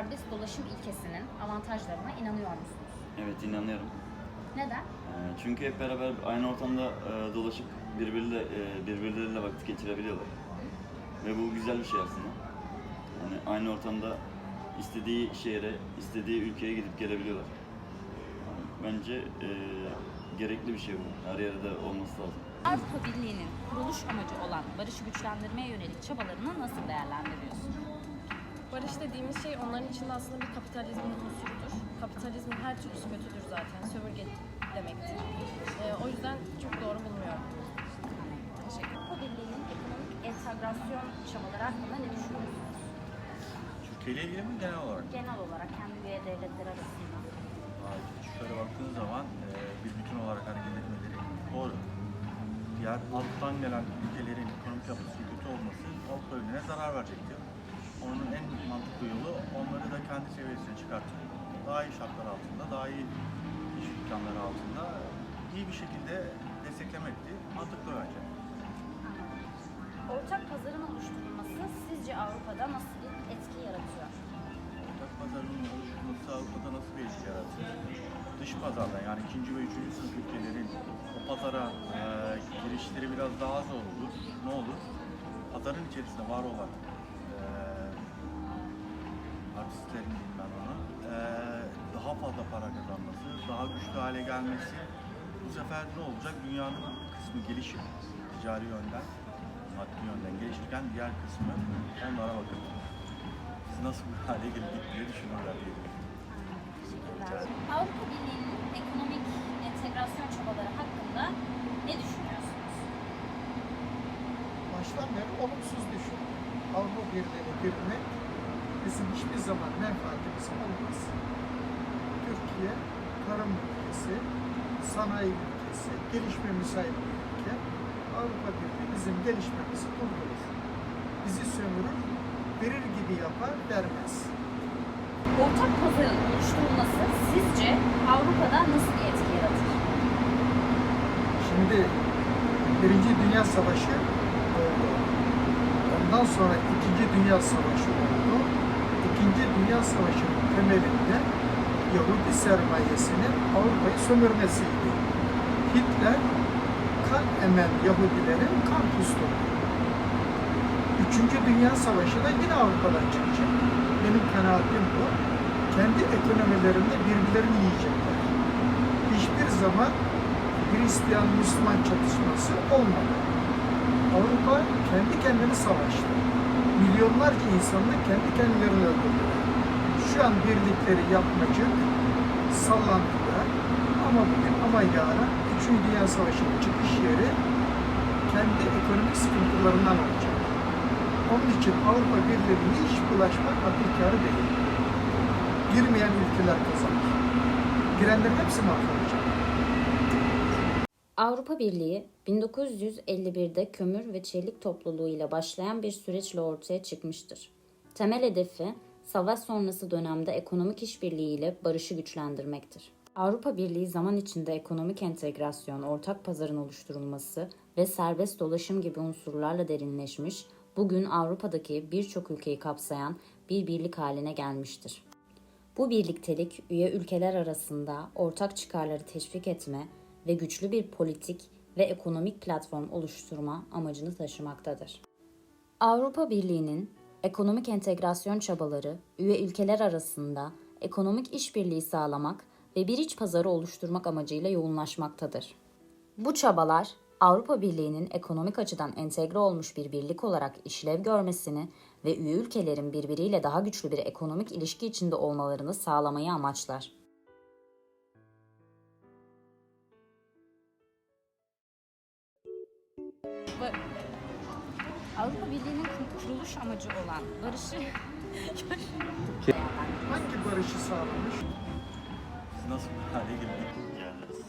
serbest dolaşım ilkesinin avantajlarına inanıyor musunuz? Evet inanıyorum. Neden? Ee, Çünkü hep beraber aynı ortamda e, dolaşıp birbiriyle, e, birbirleriyle vakit geçirebiliyorlar. Ve bu güzel bir şey aslında. Yani aynı ortamda istediği şehre, istediği ülkeye gidip gelebiliyorlar. Yani bence e, gerekli bir şey bu. Her yerde olması lazım. Avrupa Birliği'nin kuruluş amacı olan barışı güçlendirmeye yönelik çabalarını nasıl değerlendiriyorsun? Barış dediğimiz şey onların içinde aslında bir kapitalizmin unsurudur. Kapitalizmin her türlüsü kötüdür zaten. Sömürge demektir. Ee, o yüzden çok doğru bulmuyorum. Teşekkür Avrupa Birliği'nin ekonomik entegrasyon çabaları hakkında ne düşünüyorsunuz? Türkiye ile ilgili mi genel olarak? Genel olarak kendi üye devletler arasında. Şöyle baktığın zaman e, bir bütün olarak hareket etmeleri doğru. Diğer alttan gelen ülkelerin ekonomik yapısının kötü olması Avrupa Birliği'ne zarar verecektir. Onun en mantıklı yolu onları da kendi seviyesine çıkartıp daha iyi şartlar altında, daha iyi iş imkanları altında iyi bir şekilde desteklemekti. Mantıklı bence. Ortak pazarın oluşturulması sizce Avrupa'da nasıl bir etki yaratıyor? Ortak pazarının oluşturması Avrupa'da nasıl bir etki yaratır? Dış pazarda yani ikinci ve üçüncü sınıf ülkelerin o pazara e, girişleri biraz daha zor olur. Ne olur? Pazarın içerisinde var olan artistlerin diyeyim ben ona e, daha fazla para kazanması, daha güçlü hale gelmesi bu sefer ne olacak? Dünyanın bir kısmı gelişip ticari yönden, maddi yönden gelişirken diğer kısmı onlara bakın biz nasıl bir hale geldik diye düşünürler diye. Avrupa Birliği'nin ekonomik entegrasyon çabaları hakkında ne düşünüyorsunuz? baştan beri olumsuz düşün. Avrupa bizim hiçbir zaman menfaatimiz olmaz. Türkiye tarım ülkesi, sanayi ülkesi, gelişme müsait bir ülke. Avrupa Birliği bizim gelişmemizi durdurur. Bizi sömürür, verir gibi yapar, vermez. Ortak pazarın oluşturulması sizce Avrupa'da nasıl bir etki yaratır? Şimdi Birinci Dünya Savaşı oldu. Ondan sonra İkinci Dünya Savaşı oldu. İkinci Dünya Savaşı'nın temelinde Yahudi sermayesinin Avrupa'yı sömürmesiydi. Hitler kan emen Yahudilerin kan kustu. Üçüncü Dünya Savaşı da yine Avrupa'dan çıkacak. Benim kanaatim bu. Kendi ekonomilerinde birbirlerini yiyecekler. Hiçbir zaman Hristiyan-Müslüman çatışması olmadı. Avrupa kendi kendini savaştı. Milyonlarca insanı kendi kendilerini öldürdüler. Şu an birlikleri yapmacık, sallantılar ama bugün ama yarın Üçüncü Dünya Savaşı'nın çıkış yeri kendi ekonomik sıkıntılarından olacak. Onun için Avrupa Birliği'ne hiç bulaşmak akıl değil. Girmeyen ülkeler kazanır. Girenlerin hepsi mahvolacak. Avrupa Birliği 1951'de kömür ve çelik topluluğu ile başlayan bir süreçle ortaya çıkmıştır. Temel hedefi savaş sonrası dönemde ekonomik işbirliği ile barışı güçlendirmektir. Avrupa Birliği zaman içinde ekonomik entegrasyon, ortak pazarın oluşturulması ve serbest dolaşım gibi unsurlarla derinleşmiş, bugün Avrupa'daki birçok ülkeyi kapsayan bir birlik haline gelmiştir. Bu birliktelik üye ülkeler arasında ortak çıkarları teşvik etme ve güçlü bir politik ve ekonomik platform oluşturma amacını taşımaktadır. Avrupa Birliği'nin ekonomik entegrasyon çabaları üye ülkeler arasında ekonomik işbirliği sağlamak ve bir iç pazarı oluşturmak amacıyla yoğunlaşmaktadır. Bu çabalar Avrupa Birliği'nin ekonomik açıdan entegre olmuş bir birlik olarak işlev görmesini ve üye ülkelerin birbiriyle daha güçlü bir ekonomik ilişki içinde olmalarını sağlamayı amaçlar. Avrupa Birliği'nin kuruluş amacı olan barışı Hangi barışı sağlamış? Biz nasıl bir hale geldik? Geliriz.